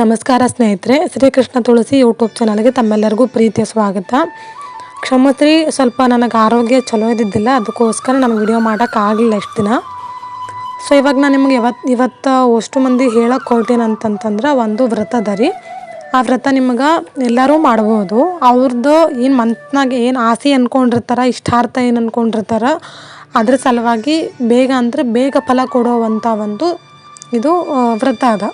ನಮಸ್ಕಾರ ಸ್ನೇಹಿತರೆ, ಶ್ರೀಕೃಷ್ಣ ತುಳಸಿ ಯೂಟ್ಯೂಬ್ ಚಾನಲ್ಗೆ ತಮ್ಮೆಲ್ಲರಿಗೂ ಪ್ರೀತಿಯ ಸ್ವಾಗತ. ಕ್ಷಮತ್ರಿ ಸ್ವಲ್ಪ ನನಗೆ ಆರೋಗ್ಯ ಚಲೋ ಇದ್ದಿದ್ದಿಲ್ಲ, ಅದಕ್ಕೋಸ್ಕರ ನಾನು ವಿಡಿಯೋ ಮಾಡೋಕ್ಕಾಗಲಿಲ್ಲ ಎಷ್ಟು ದಿನ. ಸೊ ಇವಾಗ ನಾನು ನಿಮ್ಗೆ ಇವತ್ತು ಇವತ್ತು ಅಷ್ಟು ಮಂದಿ ಹೇಳೋಕ್ಕೆ ಅಂತಂತಂದ್ರೆ ಒಂದು ವ್ರತದ ರೀ. ಆ ವ್ರತ ನಿಮ್ಗೆ ಎಲ್ಲರೂ ಮಾಡ್ಬೋದು. ಅವ್ರದ್ದು ಏನು ಮನ್ಸ್ನಾಗ ಏನು ಆಸೆ ಅಂದ್ಕೊಂಡಿರ್ತಾರ ಇಷ್ಟಾರ್ಥ ಏನು ಅಂದ್ಕೊಂಡಿರ್ತಾರ ಅದ್ರ ಸಲುವಾಗಿ ಬೇಗ ಅಂದರೆ ಬೇಗ ಫಲ ಕೊಡುವಂಥ ಒಂದು ಇದು ವ್ರತ ಅದ.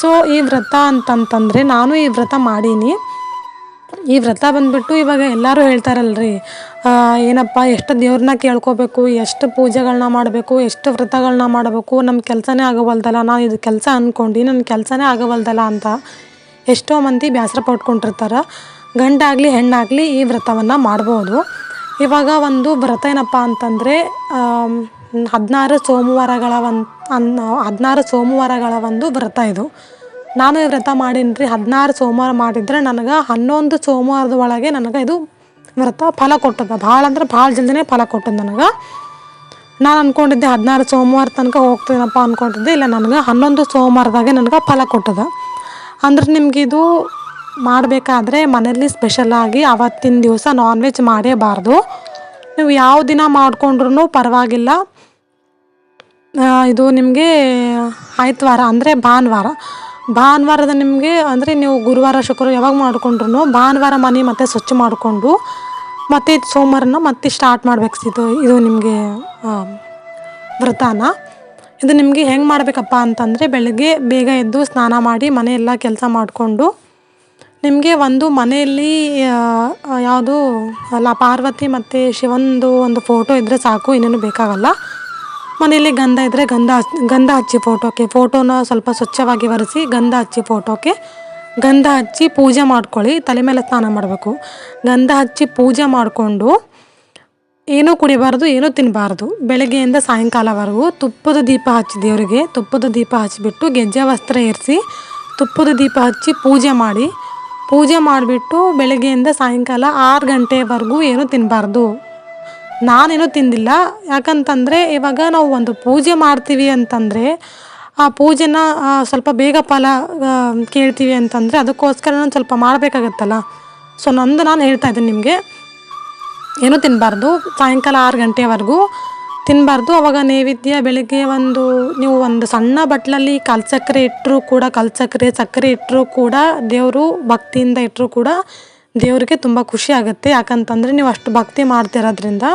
ಸೊ, ಈ ವ್ರತ ಅಂತಂತಂದರೆ ನಾನು ಈ ವ್ರತ ಮಾಡೀನಿ. ಈ ವ್ರತ ಬಂದ್ಬಿಟ್ಟು ಇವಾಗ ಎಲ್ಲರೂ ಹೇಳ್ತಾರಲ್ರಿ ಏನಪ್ಪ, ಎಷ್ಟು ದೇವ್ರನ್ನ ಕೇಳ್ಕೋಬೇಕು, ಎಷ್ಟು ಪೂಜೆಗಳನ್ನ ಮಾಡಬೇಕು, ಎಷ್ಟು ವ್ರತಗಳನ್ನ ಮಾಡಬೇಕು ನಮ್ಮ ಕೆಲಸನೇ ಆಗವಲ್ದಲ್ಲ, ನಾನು ಇದು ಕೆಲಸ ಅಂದ್ಕೊಂಡು ನನ್ನ ಕೆಲಸನೇ ಆಗವಲ್ದಲ್ಲ ಅಂತ ಎಷ್ಟೋ ಮಂದಿ ಬೇಸರ ಪಟ್ಕೊಂಡಿರ್ತಾರೆ ಗಂಡಾಗಲಿ, ಹೆಣ್ಣಾಗಲಿ ಈ ವ್ರತವನ್ನು ಮಾಡ್ಬೋದು. ಇವಾಗ ಒಂದು ವ್ರತ ಏನಪ್ಪ ಅಂತಂದರೆ ಹದಿನಾರು ಸೋಮವಾರಗಳ ಒಂದು ಅನ್ ಹದಿನಾರು ಸೋಮವಾರಗಳ ಒಂದು ವ್ರತ ಇದು. ನಾನು ಈ ವ್ರತ ಮಾಡೀನಿ ಹದಿನಾರು ಸೋಮವಾರ ಮಾಡಿದ್ರೆ ನನಗೆ ಹನ್ನೊಂದು ಸೋಮವಾರದ ಒಳಗೆ ನನಗೆ ಇದು ವ್ರತ ಫಲ ಕೊಟ್ಟದ. ಭಾಳ ಅಂದ್ರೆ ಭಾಳ ಜಲ್ದಿನೇ ಫಲ ಕೊಟ್ಟದ ನನಗೆ. ನಾನು ಅಂದ್ಕೊಂಡಿದ್ದೆ ಹದಿನಾರು ಸೋಮವಾರ ತನಕ ಹೋಗ್ತೀನಪ್ಪ ಅಂದ್ಕೊಂಡಿದ್ದೆ ಇಲ್ಲ ನನಗೆ ಹನ್ನೊಂದು ಸೋಮವಾರದಾಗೆ ನನಗೆ ಫಲ ಕೊಟ್ಟದ. ಅಂದ್ರೆ ನಿಮ್ಗೆ ಇದು ಮಾಡಬೇಕಾದ್ರೆ ಮನೇಲಿ ಸ್ಪೆಷಲಾಗಿ ಅವತ್ತಿನ ದಿವಸ ನಾನ್ ವೆಜ್ ಮಾಡೇಬಾರ್ದು ನೀವು ಯಾವ ದಿನ ಮಾಡಿಕೊಂಡ್ರೂ ಪರವಾಗಿಲ್ಲ. ಇದು ನಿಮಗೆ ಆಯ್ತವಾರ, ಅಂದರೆ ಭಾನುವಾರ. ಭಾನುವಾರದ ನಿಮಗೆ, ಅಂದರೆ ನೀವು ಗುರುವಾರ, ಶುಕ್ರವಾರ ಯಾವಾಗ ಮಾಡಿಕೊಂಡ್ರು ಭಾನುವಾರ ಮನೆ ಮತ್ತೆ ಸ್ವಚ್ಛ ಮಾಡಿಕೊಂಡು, ಮತ್ತೆ ಸೋಮವಾರನ ಮತ್ತೆ ಸ್ಟಾರ್ಟ್ ಮಾಡ್ಬೇಕು ಇದು ಇದು ನಿಮಗೆ ವ್ರತನ. ಇದು ನಿಮಗೆ ಹೆಂಗೆ ಮಾಡಬೇಕಪ್ಪ ಅಂತಂದರೆ, ಬೆಳಗ್ಗೆ ಬೇಗ ಎದ್ದು ಸ್ನಾನ ಮಾಡಿ ಮನೆಯೆಲ್ಲ ಕೆಲಸ ಮಾಡಿಕೊಂಡು, ನಿಮಗೆ ಒಂದು ಮನೆಯಲ್ಲಿ ಯಾವುದು, ಅಲ್ಲ, ಪಾರ್ವತಿ ಮತ್ತು ಶಿವಂದು ಒಂದು ಫೋಟೋ ಇದ್ದರೆ ಸಾಕು, ಇನ್ನೇನು ಬೇಕಾಗಲ್ಲ. ಮನೆಯಲ್ಲಿ ಗಂಧ ಇದ್ದರೆ ಗಂಧ ಗಂಧ ಹಚ್ಚಿ ಫೋಟೋಕ್ಕೆ, ಫೋಟೋನ ಸ್ವಲ್ಪ ಸ್ವಚ್ಛವಾಗಿ ಒರೆಸಿ ಗಂಧ ಹಚ್ಚಿ ಫೋಟೋಕ್ಕೆ. ಗಂಧ ಹಚ್ಚಿ ಪೂಜೆ ಮಾಡ್ಕೊಳ್ಳಿ, ತಲೆ ಮೇಲೆ ಸ್ನಾನ ಮಾಡಬೇಕು. ಗಂಧ ಹಚ್ಚಿ ಪೂಜೆ ಮಾಡಿಕೊಂಡು ಏನೂ ಕುಡಿಬಾರ್ದು, ಏನೂ ತಿನ್ನಬಾರ್ದು ಬೆಳಗ್ಗೆಯಿಂದ ಸಾಯಂಕಾಲವರೆಗೂ ತುಪ್ಪದ ದೀಪ ಹಚ್ಚಿ ದೇವರಿಗೆ, ತುಪ್ಪದ ದೀಪ ಹಚ್ಚಿಬಿಟ್ಟು ಗೆಜ್ಜೆ ವಸ್ತ್ರ ಏರಿಸಿ ತುಪ್ಪದ ದೀಪ ಹಚ್ಚಿ ಪೂಜೆ ಮಾಡಿ. ಪೂಜೆ ಮಾಡಿಬಿಟ್ಟು ಬೆಳಗ್ಗೆಯಿಂದ ಸಾಯಂಕಾಲ ಆರು ಗಂಟೆವರೆಗೂ ಏನೂ ತಿನ್ನಬಾರ್ದು ನಾನೇನೂ ತಿಂದಿಲ್ಲ. ಯಾಕಂತಂದರೆ ಇವಾಗ ನಾವು ಒಂದು ಪೂಜೆ ಮಾಡ್ತೀವಿ ಅಂತಂದರೆ, ಆ ಪೂಜೆನ ಸ್ವಲ್ಪ ಬೇಗ ಫಲ ಕೇಳ್ತೀವಿ ಅಂತಂದರೆ ಅದಕ್ಕೋಸ್ಕರ ನಾನು ಸ್ವಲ್ಪ ಮಾಡಬೇಕಾಗತ್ತಲ್ಲ. ಸೊ ನಂದು ನಾನು ಹೇಳ್ತಾ ಇದ್ದೀನಿ ನಿಮಗೆ. ಏನೂ ತಿನ್ನಬಾರ್ದು ಸಾಯಂಕಾಲ ಆರು ಗಂಟೆವರೆಗೂ ತಿನ್ನಬಾರ್ದು ಅವಾಗ ನೈವೇದ್ಯ, ಬೆಳಗ್ಗೆ ಒಂದು, ನೀವು ಒಂದು ಸಣ್ಣ ಬಟ್ಲಲ್ಲಿ ಕಲ್ಸಕ್ಕರೆ ಇಟ್ಟರೂ ಕೂಡ ಕಲ್ಸಕ್ಕರೆ ಸಕ್ಕರೆ ಸಕ್ಕರೆ ಇಟ್ಟರು ಕೂಡ, ದೇವರು ಭಕ್ತಿಯಿಂದ ಇಟ್ಟರೂ ಕೂಡ ದೇವರಿಗೆ ತುಂಬ ಖುಷಿ ಆಗುತ್ತೆ. ಯಾಕಂತಂದರೆ ನೀವು ಅಷ್ಟು ಭಕ್ತಿ ಮಾಡ್ತಿರೋದ್ರಿಂದ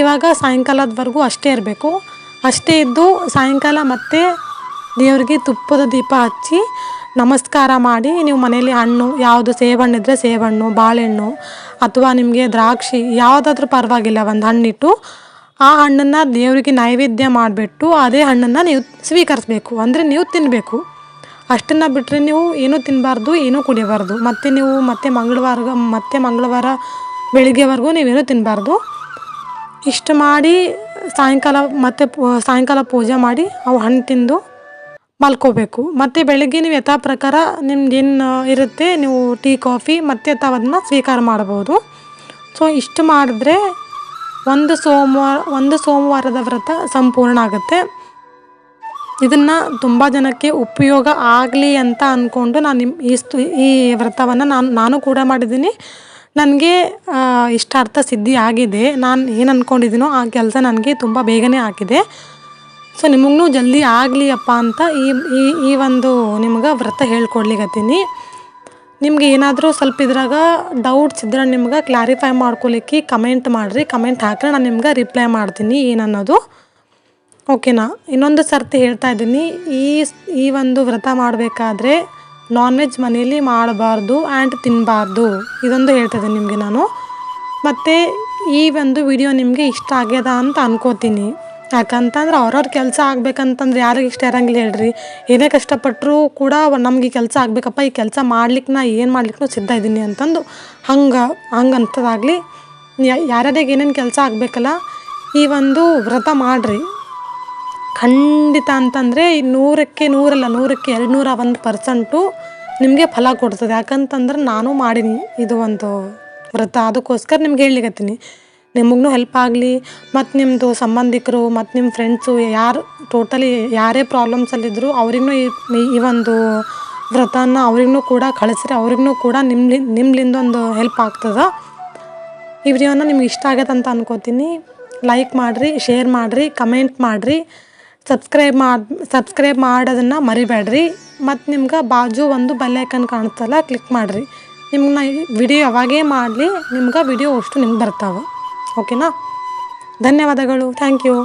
ಇವಾಗ ಸಾಯಂಕಾಲದವರೆಗೂ ಅಷ್ಟೇ ಇರಬೇಕು. ಅಷ್ಟೇ ಇದ್ದು ಸಾಯಂಕಾಲ ಮತ್ತೆ ದೇವರಿಗೆ ತುಪ್ಪದ ದೀಪ ಹಚ್ಚಿ ನಮಸ್ಕಾರ ಮಾಡಿ ನೀವು ಮನೇಲಿ ಹಣ್ಣು, ಯಾವುದು ಸೇಬಣ್ಣು ಇದ್ದರೆ ಸೇಬಣ್ಣು ಬಾಳೆಹಣ್ಣು ಅಥವಾ ನಿಮಗೆ ದ್ರಾಕ್ಷಿ ಯಾವುದಾದ್ರೂ ಪರವಾಗಿಲ್ಲ ಒಂದು ಹಣ್ಣಿಟ್ಟು ಆ ಹಣ್ಣನ್ನು ದೇವರಿಗೆ ನೈವೇದ್ಯ ಮಾಡಿಬಿಟ್ಟು ಅದೇ ಹಣ್ಣನ್ನು ನೀವು ಸ್ವೀಕರಿಸಬೇಕು. ಅಂದರೆ ನೀವು ತಿನ್ನಬೇಕು ಅಷ್ಟನ್ನು ಬಿಟ್ಟರೆ ನೀವು ಏನೂ ತಿನ್ನಬಾರ್ದು ಏನೂ ಕುಡಿಯಬಾರ್ದು ಮತ್ತು ನೀವು ಮತ್ತೆ ಮಂಗಳವಾರ ಮತ್ತೆ ಮಂಗಳವಾರ ಬೆಳಿಗ್ಗೆವರೆಗೂ ನೀವೇನೂ ತಿನ್ನಬಾರ್ದು ಇಷ್ಟು ಮಾಡಿ ಸಾಯಂಕಾಲ ಮತ್ತೆ ಸಾಯಂಕಾಲ ಪೂಜೆ ಮಾಡಿ ಅವು ಹಣ್ಣು ತಿಂದು ಮಲ್ಕೋಬೇಕು. ಮತ್ತು ಬೆಳಗ್ಗೆ ನೀವು ಯಥಾ ಪ್ರಕಾರ ನಿಮ್ದು ಏನು ಇರುತ್ತೆ, ನೀವು ಟೀ, ಕಾಫಿ ಮತ್ತೆ ತಾವು ಅದನ್ನ ಸ್ವೀಕಾರ ಮಾಡ್ಬೋದು ಸೊ, ಇಷ್ಟು ಮಾಡಿದ್ರೆ ಒಂದು ಸೋಮವಾರ, ಒಂದು ಸೋಮವಾರದ ವ್ರತ ಸಂಪೂರ್ಣ ಆಗುತ್ತೆ. ಇದನ್ನು ತುಂಬ ಜನಕ್ಕೆ ಉಪಯೋಗ ಆಗಲಿ ಅಂತ ಅಂದ್ಕೊಂಡು ನಾನು ನಿಮ್ಮ ಈ ಸ್ತು, ಈ ವ್ರತವನ್ನು ನಾನು ನಾನು ಕೂಡ ಮಾಡಿದ್ದೀನಿ. ನನಗೆ ಇಷ್ಟಾರ್ಥ ಸಿದ್ಧಿ ಆಗಿದೆ. ನಾನು ಏನು ಅಂದ್ಕೊಂಡಿದ್ದೀನೋ ಆ ಕೆಲಸ ನನಗೆ ತುಂಬ ಬೇಗನೆ ಆಗಿದೆ. ಸೊ ನಿಮಗೂ ಜಲ್ದಿ ಆಗಲಿ ಅಪ್ಪ ಅಂತ ಈ ಈ ಈ ಒಂದು ನಿಮ್ಗೆ ವ್ರತ ಹೇಳ್ಕೊಡ್ಲಿಕ್ಕತ್ತೀನಿ ನಿಮ್ಗೆ ಏನಾದರೂ ಸ್ವಲ್ಪ ಇದ್ರಾಗ ಡೌಟ್ಸ್ ಇದ್ರೆ ನಿಮ್ಗೆ ಕ್ಲಾರಿಫೈ ಮಾಡ್ಕೊಲಿಕ್ಕೆ ಕಮೆಂಟ್ ಮಾಡಿರಿ. ಕಮೆಂಟ್ ಹಾಕ್ರೆ ನಾನು ನಿಮ್ಗೆ ರಿಪ್ಲೈ ಮಾಡ್ತೀನಿ ಏನನ್ನೋದು. ಓಕೆನಾ? ಇನ್ನೊಂದು ಸರ್ತಿ ಹೇಳ್ತಾ ಇದ್ದೀನಿ, ಈ ಈ ಒಂದು ವ್ರತ ಮಾಡಬೇಕಾದ್ರೆ ನಾನ್ ವೆಜ್ ಮನೇಲಿ ಮಾಡಬಾರ್ದು ಆ್ಯಂಡ್ ತಿನ್ನಬಾರ್ದು ಇದೊಂದು ಹೇಳ್ತಾ ಇದ್ದೀನಿ ನಿಮಗೆ ನಾನು. ಮತ್ತು ಈ ಒಂದು ವಿಡಿಯೋ ನಿಮಗೆ ಇಷ್ಟ ಆಗ್ಯದ ಅಂತ ಅನ್ಕೋತೀನಿ. ಯಾಕಂತಂದ್ರೆ ಅವ್ರವ್ರ ಕೆಲಸ ಆಗ್ಬೇಕಂತಂದ್ರೆ ಯಾರಿಗೆ ಇಷ್ಟ ಇರಂಗಿಲ್ಲ ಹೇಳ್ರಿ. ಏನೇ ಕಷ್ಟಪಟ್ಟರೂ ಕೂಡ ನಮಗೆ ಕೆಲಸ ಆಗಬೇಕಪ್ಪ, ಈ ಕೆಲಸ ಮಾಡ್ಲಿಕ್ಕೆ ನಾ ಏನು ಮಾಡ್ಲಿಕ್ಕೂ ಸಿದ್ಧ ಇದ್ದೀನಿ ಅಂತಂದು ಹಂಗೆ ಹಂಗೆ ಅಂತದಾಗಲಿ ಯಾರ್ಯಾರಿಗೆ ಏನೇನು ಕೆಲಸ ಆಗಬೇಕಲ್ಲ, ಈ ಒಂದು ವ್ರತ ಮಾಡಿರಿ. ಖಂಡಿತ ಅಂತಂದರೆ ನೂರಕ್ಕೆ ನೂರಲ್ಲ, ನೂರಕ್ಕೆ ಎರಡು ನೂರ ಒಂದು ಪರ್ಸೆಂಟು ನಿಮಗೆ ಫಲ ಕೊಡ್ತದೆ. ಯಾಕಂತಂದ್ರೆ ನಾನು ಮಾಡೀನಿ ಇದು ಒಂದು ವ್ರತ. ಅದಕ್ಕೋಸ್ಕರ ನಿಮ್ಗೆ ಹೇಳ್ಲಿಕತ್ತೀನಿ. ನಿಮಗೂ ಹೆಲ್ಪ್ ಆಗಲಿ, ಮತ್ತು ನಿಮ್ಮದು ಸಂಬಂಧಿಕರು, ಮತ್ತು ನಿಮ್ಮ ಫ್ರೆಂಡ್ಸು ಯಾರು ಟೋಟಲಿ ಯಾರೇ ಪ್ರಾಬ್ಲಮ್ಸಲ್ಲಿದ್ದರೂ ಅವ್ರಿಗೂ ಈ ಈ ಒಂದು ವ್ರತನ ಅವ್ರಿಗೂ ಕೂಡ ಕಳಿಸ್ರಿ ಅವ್ರಿಗೂ ಕೂಡ ನಿಮ್ಲಿ ನಿಮ್ಲಿಂದ ಒಂದು ಹೆಲ್ಪ್ ಆಗ್ತದೆ. ಈ ನಿಮ್ಗೆ ಇಷ್ಟ ಆಗತ್ತಂತ ಅನ್ಕೋತೀನಿ. ಲೈಕ್ ಮಾಡಿರಿ ಶೇರ್ ಮಾಡಿರಿ ಕಮೆಂಟ್ ಮಾಡಿರಿ. ಸಬ್ಸ್ಕ್ರೈಬ್ ಮಾಡಿ, ಸಬ್ಸ್ಕ್ರೈಬ್ ಮಾಡೋದನ್ನು ಮರಿಬೇಡ್ರಿ. ಮತ್ತು ನಿಮ್ಗೆ ಬಾಜು ಒಂದು ಬೆಲ್ಲೈಕನ್ ಕಾಣುತ್ತಲ್ಲ ಕ್ಲಿಕ್ ಮಾಡಿರಿ. ನಿಮ್ಗೆ ವಿಡಿಯೋ ಯಾವಾಗೇ ಮಾಡಲಿ, ನಿಮ್ಗೆ ವಿಡಿಯೋ ಅಷ್ಟು ನಿಮ್ಗೆ ಬರ್ತಾವೆ. ಓಕೆನಾ ಧನ್ಯವಾದಗಳು. Thank you